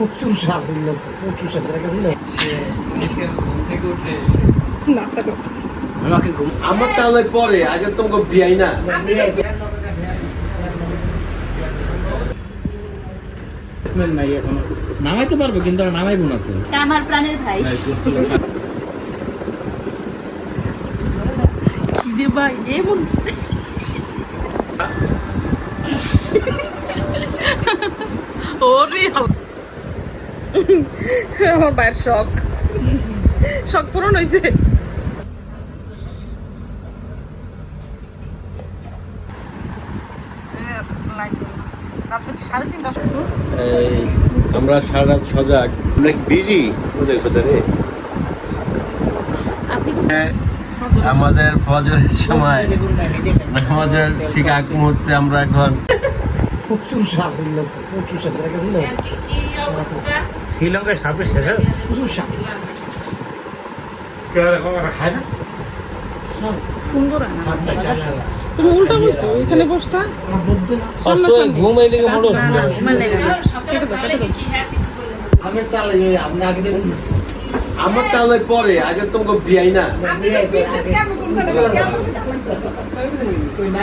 প্রচুর সাপ ছিল প্রচুর সাপ যেটা ছিল থেকে উঠে নাস্তা করতেছে। আমাকে ঘুম আমার তাহলে পরে আগে তোমাকে বিয়াই না। নামাইতে পারবে কিন্তু নামাইবো না তো। আমার প্রাণের ভাই। খিদে ভাই এমন ওরে আমার ভাইয়ের শখ। শখ পূরণ হয়েছে আমরা সারা রাত সজাগ আমরা কি বিজি ওদের আমাদের ফজরের সময় ফজর ঠিক আগ মুহূর্তে আমরা এখন প্রচুর সাপ ছিল প্রচুর সাপ যেটা ছিল শ্রীলঙ্কায় সাপের শেষ? প্রচুর সাপ। খায় না? সাপ সুন্দর তুমি উল্টা বসছো ওইখানে বসতা? আমার আপনি আগে আমার তাহলে পরে আগে তোমাকে বিয়াই না। না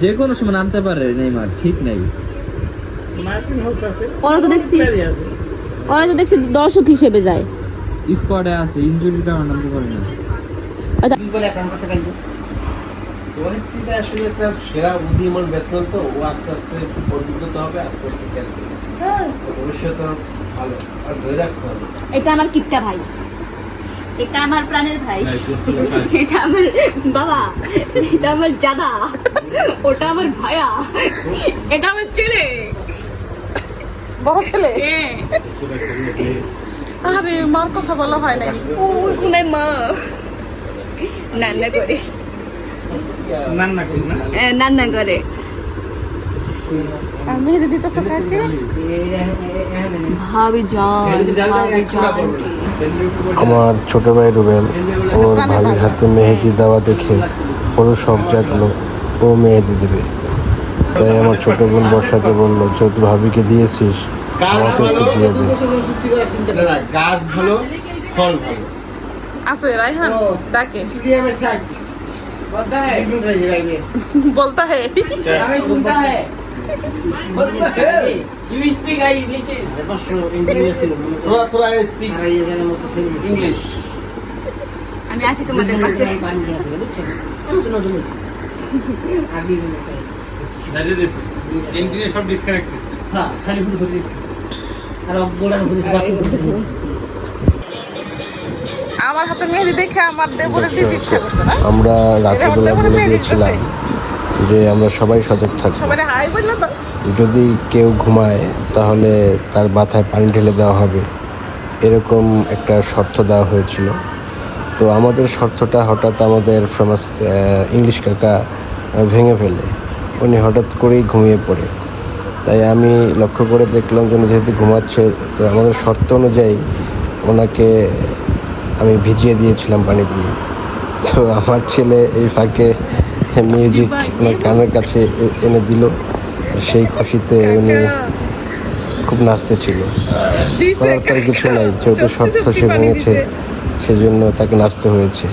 যে কোনো সময় নামতে পারে নেইমার ঠিক নাই। ওরা তো দেখছি ওরা তো দেখছি দর্শক হিসেবে যায়। স্কোয়াডে আছে ইনজুরির কারণে নামতে পারে না। রোহিত আসলে একটা সেরা উদীয়মান ব্যাটসম্যান তো ও আস্তে আস্তে হবে আস্তে আস্তে খেলবে। ভবিষ্যতে ভালো আর ধরে রাখতে হবে। এটা আমার কিপটা ভাই। এটা আমার প্রাণের ভাই। এটা আমার বাবা। এটা আমার জাদা। ওটা আমার ভায়া। এটা আমার ছেলে। বড় ছেলে? হ্যাঁ। আরে মার কথা বলা হয় নাই। ওই কোনায় মা। রান্না করে। রান্না না? এ, করে। মেহেদি দিতেছে কাকে? ভাবি যান ভাবি যান আমার ছোট ভাই রুবেল ওর ভাবির হাতে মেহেদি দেওয়া দেখে ওরও সব জাগলো। ও মেয়ে দেবে। তাই আমার ছোট বোন বর্ষাকে বলল যেহেতু ভাবিকে দিয়েছিস আমাকে একটু দিয়ে দে। আছে হ্যাঁ। আমি আছি তোমাদের পাশে। আমি আগে দাঁড়িয়ে সব ডিসকানেক্টেড হ্যাঁ খালি ঘুরে ঘুরে আর গোড়ানো ঘুরেছি বাথরুম করতে আমার হাতে মেহেদি দেখে আমার দেবরের দিতে ইচ্ছা করছে না। আমরা রাত্রিবেলা বলে দিয়েছিলাম যে আমরা সবাই সজাগ তো। যদি কেউ ঘুমায় তাহলে তার মাথায় পানি ঢেলে দেওয়া হবে। এরকম একটা শর্ত দেওয়া হয়েছিল। তো আমাদের শর্তটা হঠাৎ আমাদের ফেমাস ইংলিশ কাকা ভেঙে ফেলে। উনি হঠাৎ করেই ঘুমিয়ে পড়ে। তাই আমি লক্ষ্য করে দেখলাম যে উনি যেহেতু ঘুমাচ্ছে তো আমাদের শর্ত অনুযায়ী ওনাকে আমি ভিজিয়ে দিয়েছিলাম পানি দিয়ে। তো আমার ছেলে এই ফাঁকে মিউজিক ওনার কানের কাছে এনে দিল। সেই খুশিতে উনি খুব নাচতে ছিল। করার তার কিছু নাই যেহেতু শর্ত সে ভেঙেছে। সেজন্য তাকে নাচতে হয়েছে।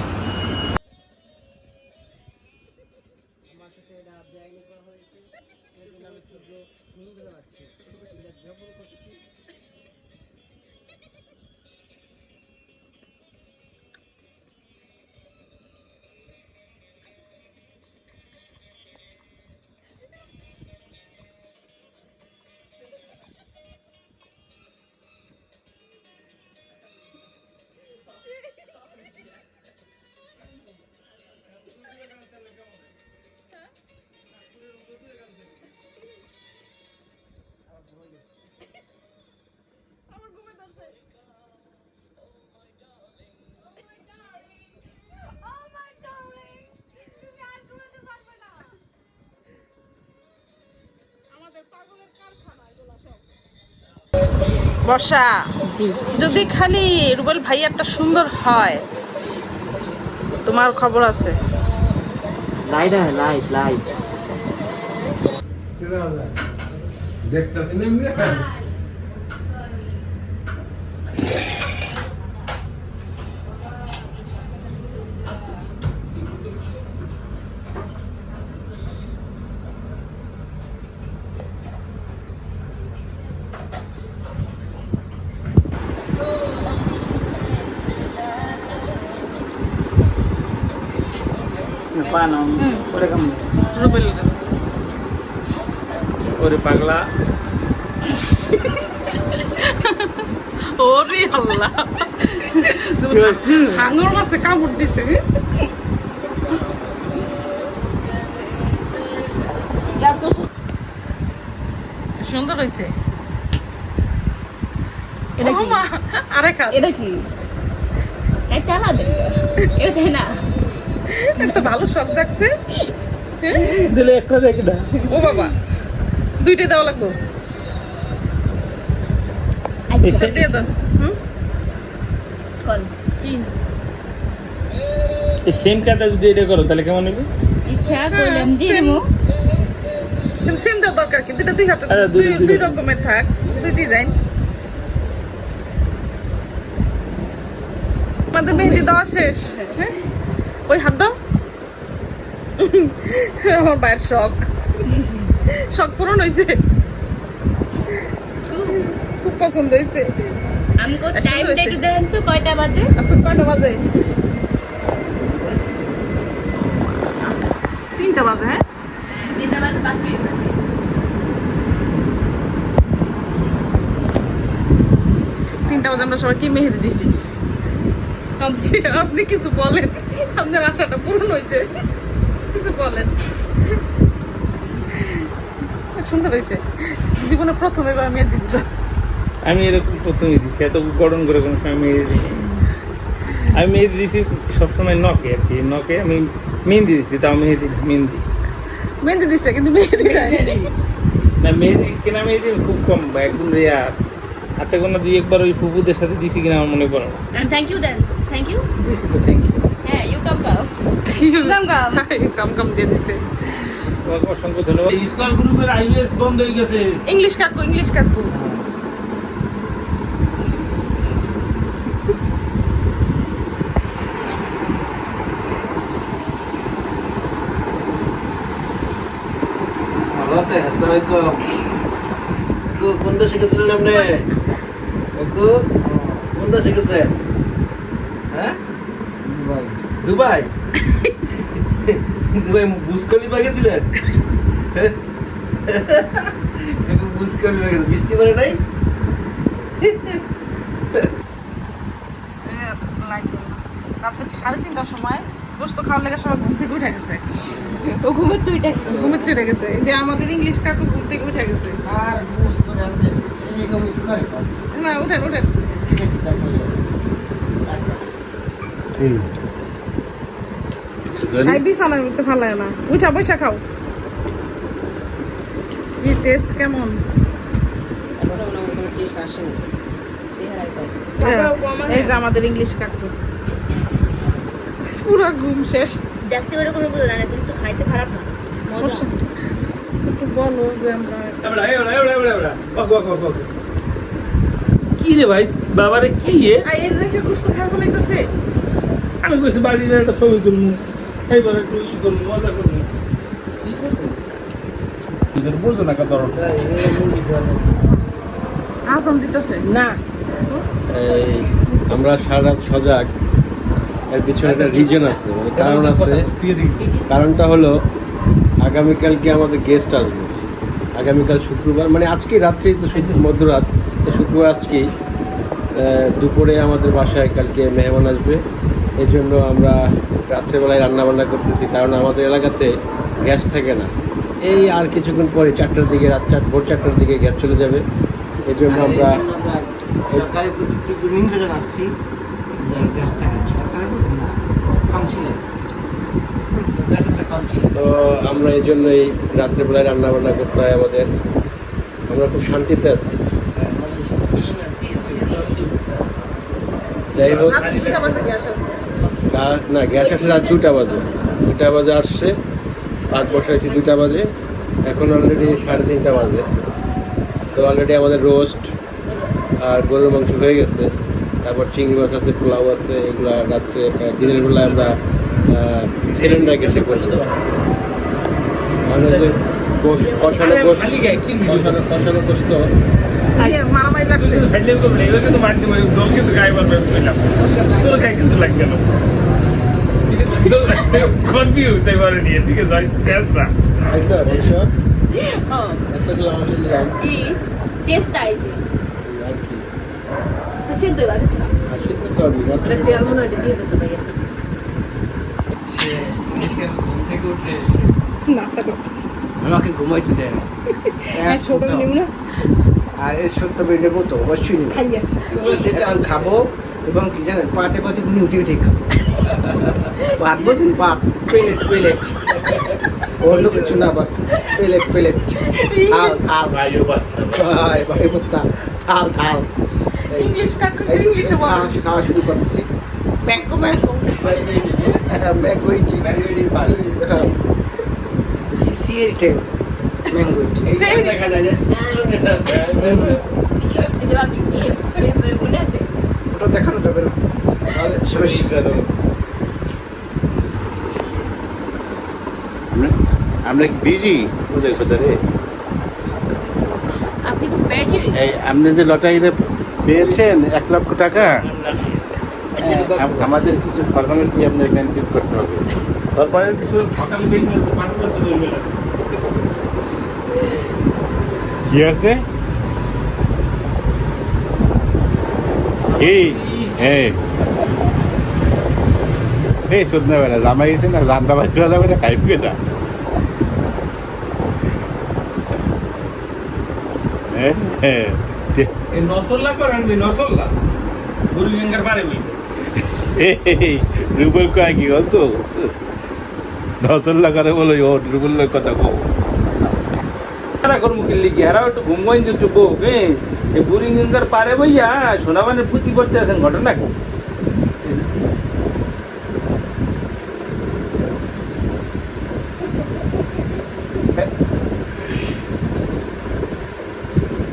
বর্ষা? জি। যদি খালি রুবেল ভাইয়াটা সুন্দর হয় তোমার খবর আছে? লাইট লাইট লাইট দেখতেছি না পানো ওরে কেমন রুবেল ওরে আল্লাহ হাঙর মাছে কামড় দিছে সুন্দর হয়েছে এটা কি? এটা কি এটা না তো ভালো শখ জাগছে। দিলে একটা দেখ না। ও বাবা দুইটা দেওয়া লাগতো দিয়ে দাও। হুম? কর কি? সেম কাটা যদি এটা করো তাহলে কেমন হবে? ইচ্ছা করলাম দিয়ে same. দেবো। কিন্তু সিম দেওয়ার দরকার কি? দুইটা দুই হাতে দুই- দুই- দুই দুই রকম। রকমের থাক। দুই ডিজাইন আমাদের মেহেদি দেওয়া শেষ। হ্যাঁ? ওই হাত দাও। আমার বাইরের শখ। শখ পূরণ হয়েছে খুব পছন্দ হয়েছে আমি টাইমটা একটু দেখেন তো কয়টা বাজে? আজকে কয়টা বাজে? তিনটা বাজে হ্যাঁ? তিনটা বাজে পাঁচ মিনিট তিনটা বাজে আমরা সবাইকে মেহেদি দিছি। আপনি- আপনি কিছু বলেন। আপনার আশাটা পূরণ হয়েছে। কিছু বলেন। সুন্দর হয়েছে। জীবনে প্রথম এবার মেহেদি দিল। আমি এরকম প্রথমে দিচ্ছি এত গঠন করে কোনো সময় মেহেদি দিই আমি মেহেদি দিছি সবসময় নকে আর কি নকে আমি মেহেদি দিচ্ছি তাও মেহেদি না, মেহেদি মেহেদি দিছে কিন্তু মেহেদি। না মেহেদি কেনা মেহেদি খুব কম বা একদম রেয়ার হাতে কোনো দুই একবার ওই ফুপুদের সাথে দিছি কিনা আমার মনে পড়ে না। থ্যাংক ইউ দেন থ্যাংক ইউ দিছি তো থ্যাংক ইউ হ্যাঁ ইউ কাম কাম কাম কাম কাম কাম দিয়ে দিছে। অসংখ্য ধন্যবাদ। স্কল গ্রুপের আইবিএস বন্ধ হয়ে গেছে। ইংলিশ কাকু ইংলিশ কাকু ভালো আলাইকুম অকু, কোন দেশে গেছিলেন আপনি? অকু কোন দেশে গেছেন হ্যাঁ? দুবাই। দুবাই? গেছিলেন গেছে বৃষ্টি পড়ে নাই? রাত্রে সাড়ে তিনটার সময়। গোস্ত খাওয়ার লেগে সবাই ঘুম থেকে উঠে গেছে। ও ঘুমের তো এটা ঘুমের থেকে গেছে। যে আমাদের ইংলিশ কাকু ঘুম থেকে উঠে গেছে। আর না উঠেন উঠেন। ঠিক আছে তারপরে আই বিছানার মধ্যে ভালো লাগে না। উঠা বৈশা খাও। কি টেস্ট কেমন? এই যে আমাদের ইংলিশ কাকু। পুরো ঘুম শেষ। দেখতে ওরকম বোঝা যায় না কিন্তু খাইতে খারাপ না। একটু বলো যে আমরা। কি রে ভাই বাবারে কি এ? এর রেখে গোস্ত খাওয়া বলাইতেছে। আমি কইছি বাড়িতে একটা ছবি তুলবো এইবার একটু ই করব মজা করব বুঝো না কত দিতেছে। না। এই আমরা সারা সজাগ। এর পিছনে একটা রিজন আছে মানে কারণ আছে। কারণটা হলো আগামীকালকে আমাদের গেস্ট আসবে। আগামীকাল শুক্রবার মানে আজকে রাত্রেই তো মধ্যরাত তো শুক্রবার আজকেই দুপুরে আমাদের বাসায় কালকে মেহমান আসবে। এই জন্য আমরা রাত্রেবেলায় রান্নাবান্না করতেছি কারণ আমাদের এলাকাতে গ্যাস থাকে না। এই আর কিছুক্ষণ পরে চারটার দিকে রাত চার ভোর চারটার দিকে গ্যাস চলে যাবে। এই জন্য আমরা সরকারের প্রতি তীব্র নিন্দা জানাচ্ছি যে গ্যাস থাকে সরকারের প্রতি না কম ছিল গ্যাসেরটা কম ছিল তো আমরা এই জন্যই রাত্রেবেলায় রান্না বান্না করতে হয় আমাদের। আমরা খুব শান্তিতে আছি। যাই হোক না গ্যাস আসলে রাত দুটা বাজে। দুটা বাজে আসছে পাক বসাইছি দুটা বাজে। এখন অলরেডি সাড়ে তিনটা বাজে। তো অলরেডি আমাদের রোস্ট আর গরুর মাংস হয়ে গেছে। তারপর চিংড়ি মাছ আছে পোলাও আছে এগুলা রাত্রে দিনের বেলায় আমরা সিলিন্ডার গ্যাসে করে দেবো আমরা যে গোশ- কষানো গোশ খালি গায়ে কি video কষানো কষানো গোস্ত দিয়ে মারামারি লাগছে। হ্যান্ডেল করলে এবার কিন্তু মারতে পারি। জল কিন্তু গায়ে পারবে বুঝলাম। তোর গায়ে কিন্তু লাগবে না। কনফিউজ তাই পারে নিয়ে ঠিক আছে শেষ না। খাইছো অবশ্য ও। এত কিলো মাংস দিলাম ই টেস্ট আইছে। আর কি? সিদ্ধ এবার আর সিদ্ধ করবি মাত্র তেল মনে দিয়ে দিতে ভাইয়ের কাছে ঘুম থেকে উঠে নাস্তা করতেছে? আমাকে ঘুমাইতে দেয় না। না? আর এর সত্য বের নেব তো অবশ্যই নেব। সেটা আমি খাব এবং কি জানেন পাতে পাতে গুনি উঠে উঠে খাব। ভাত বোঝেন ভাত প্লেট প্লেট। অন্য কিছু না আবার প্লেট প্লেট। থাল থাল। ভাই ভাই ভুত্তা থাল থাল। ইংলিশ কাকু ইংলিশে খাওয়া শুরু করতেছি। ইটি টেন ম্যাঙ্গো ইটি মনে আছে ওটা দেখানো যাবে না। সবাই শিখতে আমরা কি বিজি ওদের ভেতরে আপনি তো আপনি যে লটারিতে পেয়েছেন এক লক্ষ টাকা? আমাদের কিছু ফর্মালিটি আপনার মেনটেন করতে হবে। তারপরে কিছু কি আছে? কি হ্যাঁ এই শোধনা বেলা জামাই গেছে না রান্না বাজ করা যাবে না খাইবে না হ্যাঁ হ্যাঁ ঠিক। এই নসল্লা করেন নসল্লা? বুড়িগঙ্গার পারে বই এই রুবেল কয় কি বলতো? নসল লাগারে বলো, ও, রুবেলের কথা কো বুড়িগঙ্গার পারে আছেন, ঘটনা কি?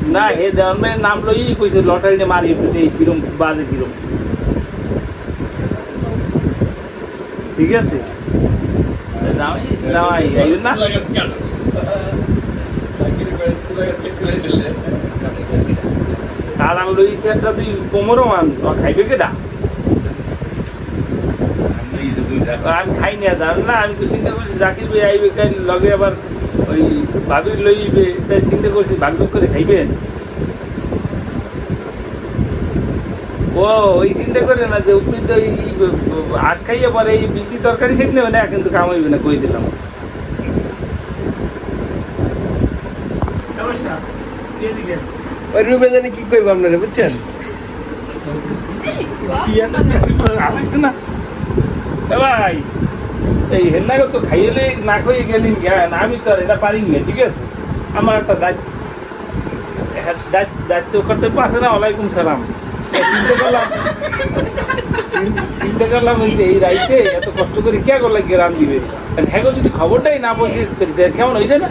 না, হে দেওয়ার নাম লই কইছে লটারিতে মারি একটু কিরম, বাজে কিরম। ঠিক আছে? একটা তুই কোমরও মান খাইবে কেটা আমি না আমি তো চিন্তা করছি, জাকির লগে আবার ওই লইবে চিন্তা করছি ভাগ্য করে খাইবেন? ও ওই চিন্তা করে না যে উপরি তো এই আশ খাইয়ে পরে এই বেশি তরকারি খেতে নেবে না কিন্তু কামাইবে না কই দিলাম। ওই রুবে জানি কি কইব আপনারা বুঝছেন? না। ভাই এই হেন্নাকে তো খাইলে না খাইয়ে গেলেন জ্ঞান আমি তো আর এটা পারি না ঠিক আছে? আমার একটা দায়িত্ব হ্যাঁ, দায়িত্ব দায়িত্ব কর্তব্য আছে না ওয়ালাইকুম সালাম। চিন্তা করলাম এই রাইতে এত কষ্ট করে কে গ্রাম দিবে? হ্যাঁ যদি খবরটাই না বসে কেমন না?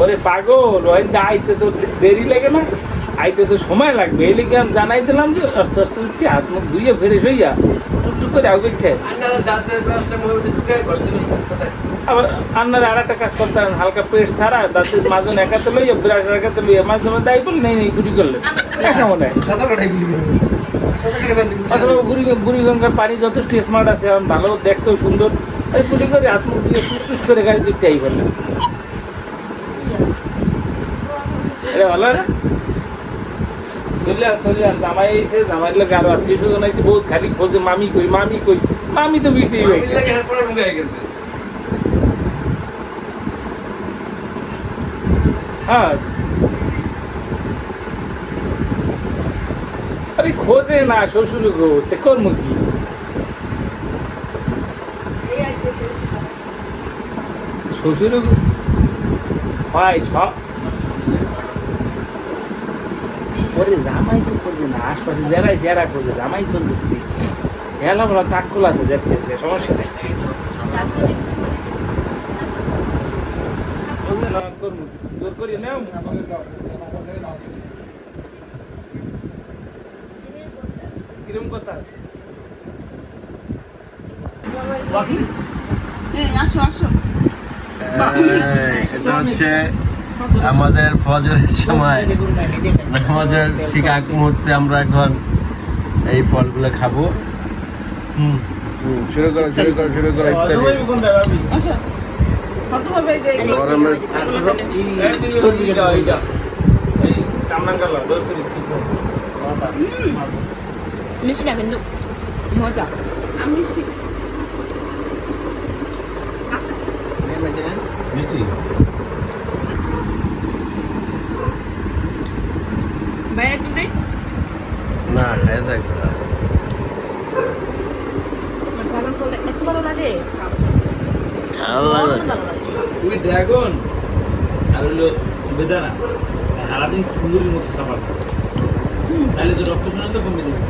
ওরে পাগল আইতে তো দেরি লাগে না। আইতে তো সময় লাগবে। এই লিগে আমি জানাই দিলাম যে, আস্তে আস্তে উঠতে, হাত মুখ ধুইয়া ফ্রেশ হইয়া টুকটুক করে আগে আবার আপনার আর একটা কাজ করতে পারেন হালকা পেস্ট ছাড়া দাঁতের মাজন একাতে লইয়া ব্রাশ একাতে লইয়া মাঝে মাঝে দায়ী বলে নেই নেই হয়। গুলি কাটাই বান্ধি অথবা বুড়ি বুড়িগঙ্গার পানি যথেষ্ট স্মার্ট আছে এখন ভালো দেখতেও সুন্দর। এই গুলি করে হাত মুখ দিয়ে করে গাড়ি দিতে আই করলেন এটা ভালো না? চলে আন চলে আন জামাই এসে জামাই আরও আত্মীয় স্বজন আছে বহুত খালি খোঁজে মামি কই মামি কই মামি তো বেশি হয়ে গেছে লাগে এরপরে ঢুকে গেছে হ্যাঁ আরে খোঁজে না শ্বশুর গো, তে কর্ম কি? শ্বশুর হয় সব জামাই তো করছে না, আশপাশে যারাই যারা করছে জামাই করবে হেলা বলা তাক্কুল আছে দেখতেছে, সমস্যা নেই বলছে না, করব। নেও কিরম কথা আছে এটা হচ্ছে আমাদের ফজরের সময়। নামাজের ঠিক এক মুহূর্তে আমরা এখন এই ফলগুলো খাব। হুম। হুম, শুরু করো শুরু করো শুরু করো ইত্যাদি। মিষ্টি না কিন্তু মজা। আমি মিষ্টি? আচ্ছা। মিষ্টি? বাইরে একটু দেই। না খাই দেখ। ভালো এত ভালো লাগে। ভালো লাগে। তুই ড্রাগন আর হলো বেদানা। সারাদিন সুন্দরীর মতো সাফার তাহলে তো রক্ত শোনা তো কমে যাবে।